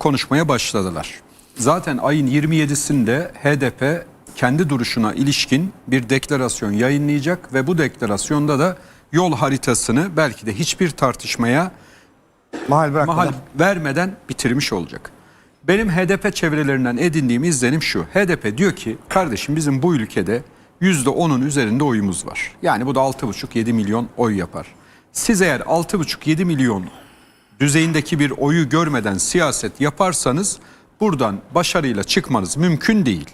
konuşmaya başladılar. Zaten ayın 27'sinde HDP kendi duruşuna ilişkin bir deklarasyon yayınlayacak ve bu deklarasyonda da yol haritasını belki de hiçbir tartışmaya Mahal bırakmadan. mahal vermeden bitirmiş olacak. Benim HDP çevrelerinden edindiğim izlenim şu. HDP diyor ki kardeşim bizim bu ülkede %10'un üzerinde oyumuz var. Yani bu da 6,5-7 milyon oy yapar. Siz eğer 6,5-7 milyon düzeyindeki bir oyu görmeden siyaset yaparsanız buradan başarıyla çıkmanız mümkün değil.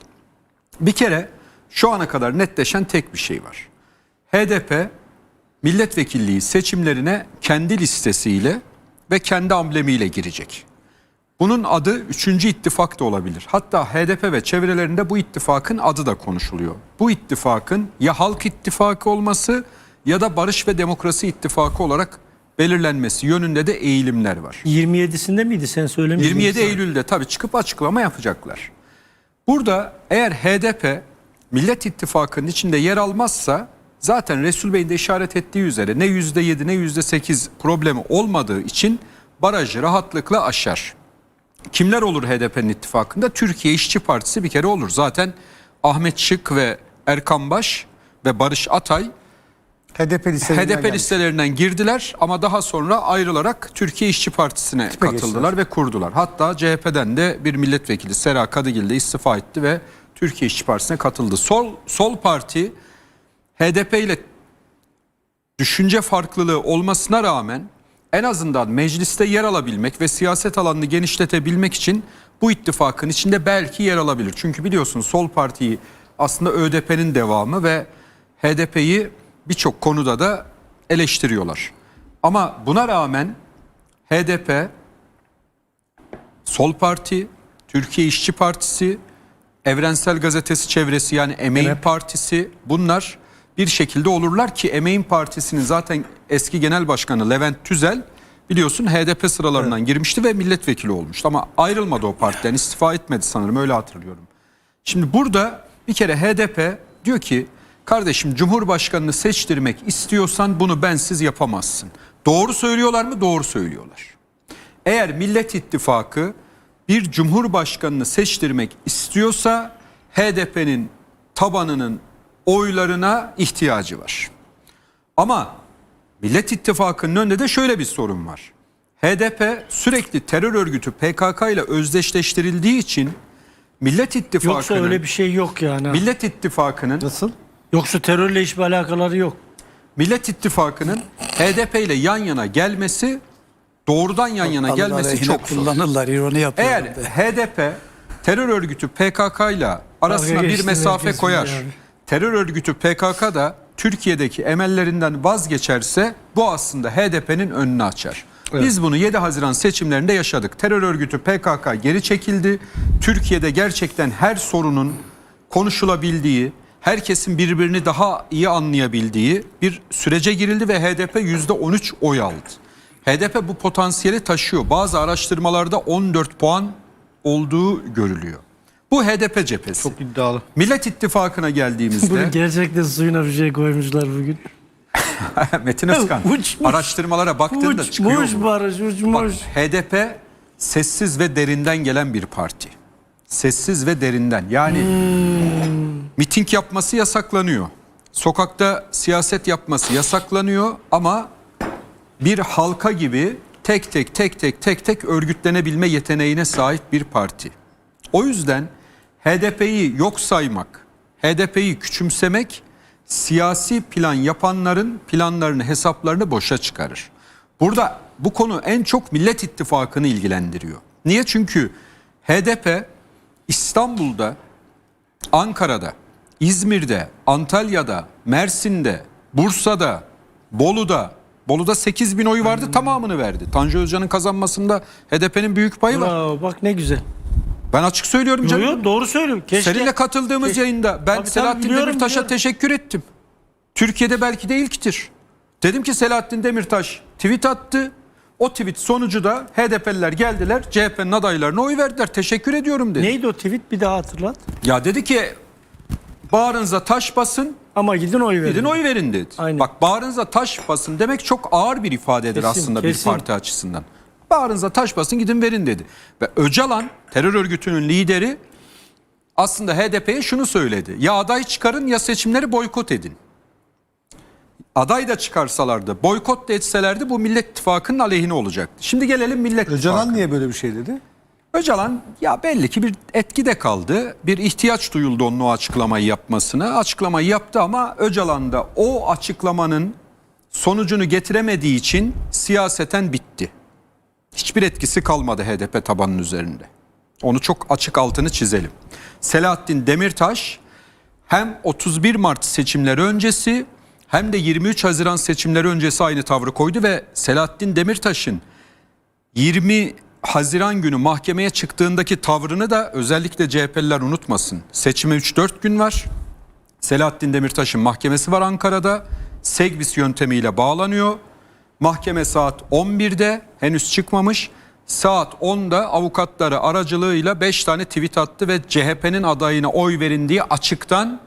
Bir kere şu ana kadar netleşen tek bir şey var. HDP milletvekilliği seçimlerine kendi listesiyle ve kendi amblemiyle girecek. Bunun adı 3. ittifak da olabilir. Hatta HDP ve çevrelerinde bu ittifakın adı da konuşuluyor. Bu ittifakın ya Halk İttifakı olması ya da Barış ve Demokrasi İttifakı olarak belirlenmesi yönünde de eğilimler var. 27'sinde miydi sen söylemiştin? 27 Eylül'de tabii çıkıp açıklama yapacaklar. Burada eğer HDP Millet İttifakı'nın içinde yer almazsa zaten Resul Bey'in de işaret ettiği üzere ne %7 ne %8 problemi olmadığı için barajı rahatlıkla aşar. Kimler olur HDP'nin ittifakında? Türkiye İşçi Partisi bir kere olur. Zaten Ahmet Şık ve Erkan Baş ve Barış Atay HDP listelerinden HDP gelmiş. listelerinden girdiler ama daha sonra ayrılarak Türkiye İşçi Partisi'ne İTİP'e katıldılar ve kurdular. Hatta CHP'den de bir milletvekili Sera Kadıgil de istifa etti ve Türkiye İşçi Partisi'ne katıldı. Sol sol parti HDP ile düşünce farklılığı olmasına rağmen en azından mecliste yer alabilmek ve siyaset alanını genişletebilmek için bu ittifakın içinde belki yer alabilir. Çünkü biliyorsunuz sol partiyi aslında ÖDP'nin devamı ve HDP'yi birçok konuda da eleştiriyorlar. Ama buna rağmen HDP, Sol Parti, Türkiye İşçi Partisi, Evrensel Gazetesi çevresi yani Emeğin Evet. Partisi bunlar bir şekilde olurlar ki Emeğin Partisi'nin zaten eski genel başkanı Levent Tüzel biliyorsun HDP sıralarından girmişti ve milletvekili olmuştu ama ayrılmadı o partiden istifa etmedi sanırım öyle hatırlıyorum. Şimdi burada bir kere HDP diyor ki kardeşim Cumhurbaşkanını seçtirmek istiyorsan bunu bensiz yapamazsın. Doğru söylüyorlar mı? Doğru söylüyorlar. Eğer Millet İttifakı bir cumhurbaşkanını seçtirmek istiyorsa HDP'nin tabanının oylarına ihtiyacı var. Ama Millet İttifakı'nın önünde de şöyle bir sorun var. HDP sürekli terör örgütü PKK ile özdeşleştirildiği için Millet İttifakı'nın Yoksa öyle bir şey yok yani. Millet İttifakı'nın Nasıl? Yoksa terörle hiçbir alakaları yok. Millet İttifakı'nın HDP ile yan yana gelmesi doğrudan yan yana Alın gelmesi çok zor. kullanırlar, ironi yapıyorlar. Eğer be. HDP terör örgütü PKK ile arasına Dalga bir mesafe koyar. Terör örgütü PKK da Türkiye'deki emellerinden vazgeçerse bu aslında HDP'nin önünü açar. Biz bunu 7 Haziran seçimlerinde yaşadık. Terör örgütü PKK geri çekildi. Türkiye'de gerçekten her sorunun konuşulabildiği, herkesin birbirini daha iyi anlayabildiği bir sürece girildi ve HDP %13 oy aldı. HDP bu potansiyeli taşıyor. Bazı araştırmalarda 14 puan olduğu görülüyor. Bu HDP cephesi. Çok iddialı. Millet İttifakı'na geldiğimizde Bunu gerçekten suyuna bir şey koymuşlar bugün. Metin Özkan Uçmuş. araştırmalara baktığında çıkıyor Uçmuş barış Bak, uçmuş. HDP sessiz ve derinden gelen bir parti. Sessiz ve derinden. Yani miting yapması yasaklanıyor. Sokakta siyaset yapması yasaklanıyor ama bir halka gibi tek tek tek tek tek tek örgütlenebilme yeteneğine sahip bir parti. O yüzden HDP'yi yok saymak, HDP'yi küçümsemek siyasi plan yapanların planlarını, hesaplarını boşa çıkarır. Burada bu konu en çok Millet İttifakı'nı ilgilendiriyor. Niye? Çünkü HDP İstanbul'da, Ankara'da, İzmir'de, Antalya'da, Mersin'de, Bursa'da, Bolu'da, Bolu'da 8 bin oy vardı tamamını verdi. Tanju Özcan'ın kazanmasında HDP'nin büyük payı var. Bravo bak ne güzel. Ben açık söylüyorum Yo, canım. yo, doğru söylüyorum. Keşke. Seninle katıldığımız Keşke- yayında ben Tabii, tabii, Selahattin biliyorum, Demirtaş'a biliyorum. teşekkür ettim. Türkiye'de belki de ilktir. Dedim ki Selahattin Demirtaş tweet attı. O tweet sonucu da HDP'liler geldiler CHP'nin adaylarına oy verdiler. Teşekkür ediyorum dedi. Neydi o tweet bir daha hatırlat. Ya dedi ki bağrınıza taş basın Ama gidin oy verin. gidin oy verin dedi. Aynen. Bak bağrınıza taş basın demek çok ağır bir ifadedir Kesin, aslında kesin. bir parti açısından. Bağrınıza taş basın gidin verin dedi. Ve Öcalan terör örgütünün lideri aslında HDP'ye şunu söyledi. Ya aday çıkarın ya seçimleri boykot edin. Aday da çıkarsalardı, boykot da etselerdi bu Millet İttifakı'nın aleyhine olacaktı. Şimdi gelelim Millet Öcalan İttifakı. niye böyle bir şey dedi? Öcalan ya belli ki bir etkide kaldı. Bir ihtiyaç duyuldu onun o açıklamayı yapmasına. Açıklamayı yaptı ama Öcalan da o açıklamanın sonucunu getiremediği için siyaseten bitti. Hiçbir etkisi kalmadı HDP tabanının üzerinde. Onu çok açık altını çizelim. Selahattin Demirtaş hem 31 Mart seçimleri öncesi hem de 23 Haziran seçimleri öncesi aynı tavrı koydu ve Selahattin Demirtaş'ın 20 Haziran günü mahkemeye çıktığındaki tavrını da özellikle CHP'liler unutmasın. Seçime 3-4 gün var. Selahattin Demirtaş'ın mahkemesi var Ankara'da. Segbis yöntemiyle bağlanıyor. Mahkeme saat 11'de henüz çıkmamış. Saat 10'da avukatları aracılığıyla 5 tane tweet attı ve CHP'nin adayına oy verin diye açıktan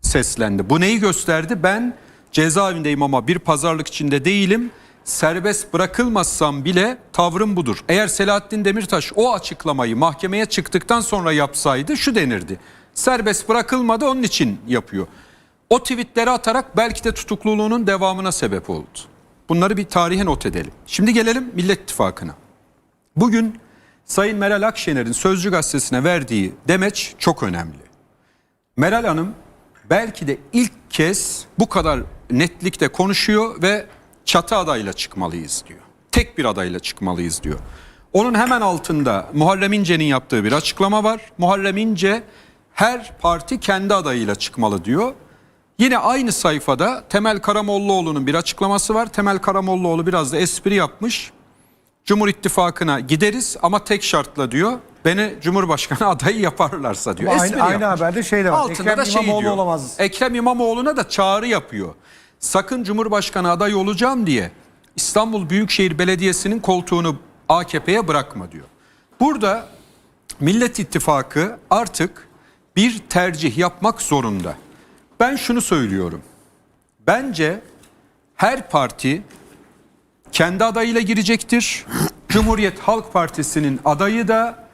seslendi. Bu neyi gösterdi? Ben cezaevindeyim ama bir pazarlık içinde değilim. Serbest bırakılmazsam bile tavrım budur. Eğer Selahattin Demirtaş o açıklamayı mahkemeye çıktıktan sonra yapsaydı şu denirdi. Serbest bırakılmadı onun için yapıyor. O tweetleri atarak belki de tutukluluğunun devamına sebep oldu. Bunları bir tarihe not edelim. Şimdi gelelim Millet İttifakı'na. Bugün Sayın Meral Akşener'in Sözcü Gazetesi'ne verdiği demeç çok önemli. Meral Hanım belki de ilk kez bu kadar netlikte konuşuyor ve çatı adayla çıkmalıyız diyor. Tek bir adayla çıkmalıyız diyor. Onun hemen altında Muharrem İnce'nin yaptığı bir açıklama var. Muharrem İnce her parti kendi adayıyla çıkmalı diyor. Yine aynı sayfada Temel Karamollaoğlu'nun bir açıklaması var. Temel Karamollaoğlu biraz da espri yapmış. Cumhur İttifakı'na gideriz ama tek şartla diyor. Beni Cumhurbaşkanı adayı yaparlarsa diyor. Ama aynı, aynı haberde şey de var. Altında Ekrem da şey İmamoğlu diyor. olamaz. Ekrem İmamoğlu'na da çağrı yapıyor. Sakın Cumhurbaşkanı adayı olacağım diye İstanbul Büyükşehir Belediyesi'nin koltuğunu AKP'ye bırakma diyor. Burada Millet İttifakı artık bir tercih yapmak zorunda. Ben şunu söylüyorum. Bence her parti kendi adayıyla girecektir. Cumhuriyet Halk Partisi'nin adayı da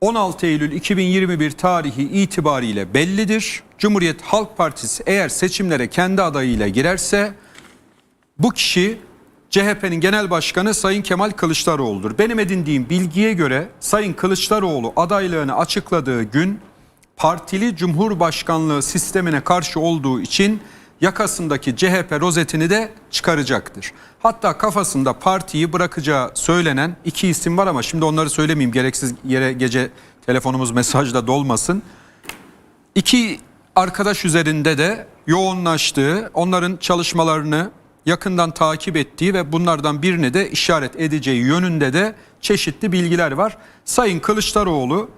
16 Eylül 2021 tarihi itibariyle bellidir. Cumhuriyet Halk Partisi eğer seçimlere kendi adayıyla girerse bu kişi CHP'nin genel başkanı Sayın Kemal Kılıçdaroğlu'dur. Benim edindiğim bilgiye göre Sayın Kılıçdaroğlu adaylığını açıkladığı gün partili cumhurbaşkanlığı sistemine karşı olduğu için yakasındaki CHP rozetini de çıkaracaktır. Hatta kafasında partiyi bırakacağı söylenen iki isim var ama şimdi onları söylemeyeyim gereksiz yere gece telefonumuz mesajla dolmasın. İki arkadaş üzerinde de yoğunlaştığı, onların çalışmalarını yakından takip ettiği ve bunlardan birini de işaret edeceği yönünde de çeşitli bilgiler var. Sayın Kılıçdaroğlu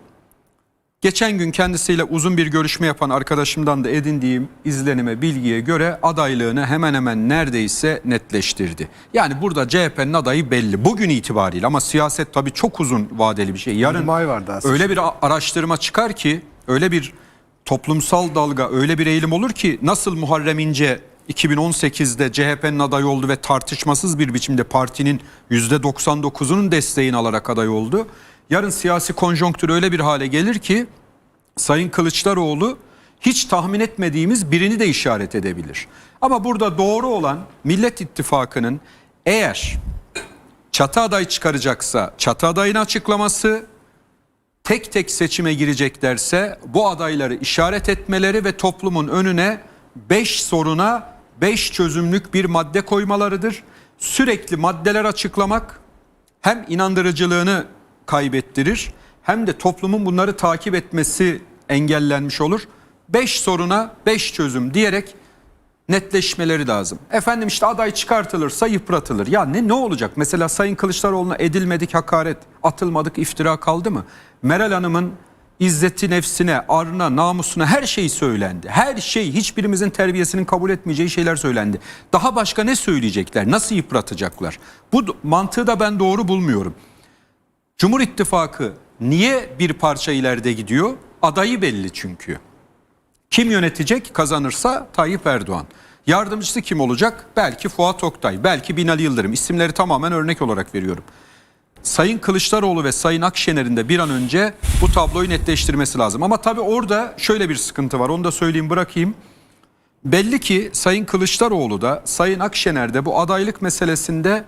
geçen gün kendisiyle uzun bir görüşme yapan arkadaşımdan da edindiğim izlenime, bilgiye göre adaylığını hemen hemen neredeyse netleştirdi. Yani burada CHP'nin adayı belli bugün itibariyle ama siyaset tabii çok uzun vadeli bir şey. Yarın öyle bir araştırma çıkar ki öyle bir toplumsal dalga öyle bir eğilim olur ki nasıl Muharrem İnce 2018'de CHP'nin adayı oldu ve tartışmasız bir biçimde partinin %99'unun desteğini alarak aday oldu. Yarın siyasi konjonktür öyle bir hale gelir ki Sayın Kılıçdaroğlu hiç tahmin etmediğimiz birini de işaret edebilir. Ama burada doğru olan Millet İttifakı'nın eğer çatı aday çıkaracaksa çatı adayını açıklaması, tek tek seçime gireceklerse bu adayları işaret etmeleri ve toplumun önüne 5 soruna 5 çözümlük bir madde koymalarıdır. Sürekli maddeler açıklamak hem inandırıcılığını kaybettirir hem de toplumun bunları takip etmesi engellenmiş olur. 5 soruna 5 çözüm diyerek netleşmeleri lazım. Efendim işte aday çıkartılırsa yıpratılır. Ya ne ne olacak? Mesela Sayın Kılıçdaroğlu'na edilmedik hakaret, atılmadık iftira kaldı mı? Meral Hanım'ın izzeti nefsine, arına, namusuna her şey söylendi. Her şey hiçbirimizin terbiyesinin kabul etmeyeceği şeyler söylendi. Daha başka ne söyleyecekler? Nasıl yıpratacaklar? Bu mantığı da ben doğru bulmuyorum. Cumhur İttifakı niye bir parça ileride gidiyor? Adayı belli çünkü. Kim yönetecek kazanırsa Tayyip Erdoğan. Yardımcısı kim olacak? Belki Fuat Oktay, belki Binali Yıldırım. İsimleri tamamen örnek olarak veriyorum. Sayın Kılıçdaroğlu ve Sayın Akşener'in de bir an önce bu tabloyu netleştirmesi lazım. Ama tabii orada şöyle bir sıkıntı var. Onu da söyleyeyim bırakayım. Belli ki Sayın Kılıçdaroğlu da Sayın Akşener de bu adaylık meselesinde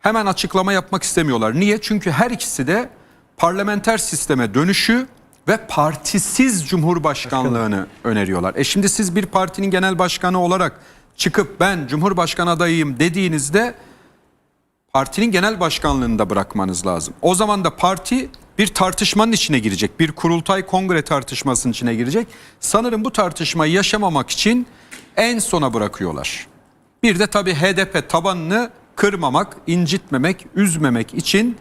hemen açıklama yapmak istemiyorlar. Niye? Çünkü her ikisi de parlamenter sisteme dönüşü ve partisiz cumhurbaşkanlığını öneriyorlar. E şimdi siz bir partinin genel başkanı olarak çıkıp ben cumhurbaşkanı adayıyım dediğinizde partinin genel başkanlığını da bırakmanız lazım. O zaman da parti bir tartışmanın içine girecek. Bir kurultay kongre tartışmasının içine girecek. Sanırım bu tartışmayı yaşamamak için en sona bırakıyorlar. Bir de tabii HDP tabanını kırmamak, incitmemek, üzmemek için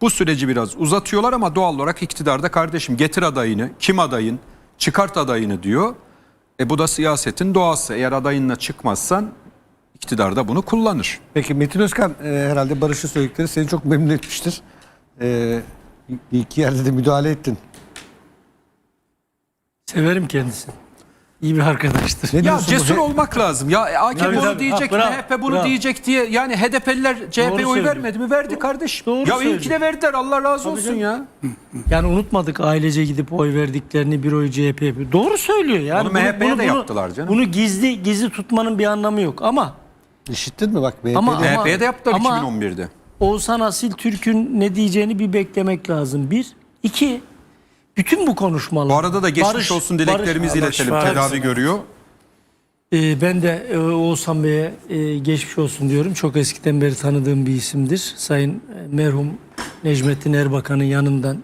bu süreci biraz uzatıyorlar ama doğal olarak iktidarda kardeşim getir adayını, kim adayın, çıkart adayını diyor. E bu da siyasetin doğası. Eğer adayınla çıkmazsan iktidarda bunu kullanır. Peki Metin Özkan e, herhalde Barış'ın söyledikleri seni çok memnun etmiştir. E, iki yerde de müdahale ettin. Severim kendisini. İyi bir arkadaştır. Ne Ya diyorsun bu cesur he- olmak lazım. Ya AKP Tabii, bunu tabii. diyecek, Ha, bravo, MHP bunu bravo. diyecek diye. Yani HDP'liler CHP'ye oy söylüyor. vermedi mi? Verdi kardeş. doğru ya iyi ki de verdiler. Allah razı olsun canım. ya. Yani unutmadık ailece gidip oy verdiklerini bir oy CHP'ye. Doğru söylüyor yani. Onu MHP'ye de yaptılar canım. Bunu gizli gizli tutmanın bir anlamı yok ama İşittin mi bak? MHP'de Ama- MHP'ye de yaptılar ama- 2011'de. Oğuzhan Asil Türk'ün ne diyeceğini bir beklemek lazım. Bir. iki bütün bu konuşmalar. Bu arada da geçmiş Barış- olsun dileklerimizi Barış- iletelim. Barış- Tedavi görüyor. Ee, ben de e, Oğuzhan Bey'e e, geçmiş olsun diyorum. Çok eskiden beri tanıdığım bir isimdir. Sayın e, merhum Necmettin Erbakan'ın yanından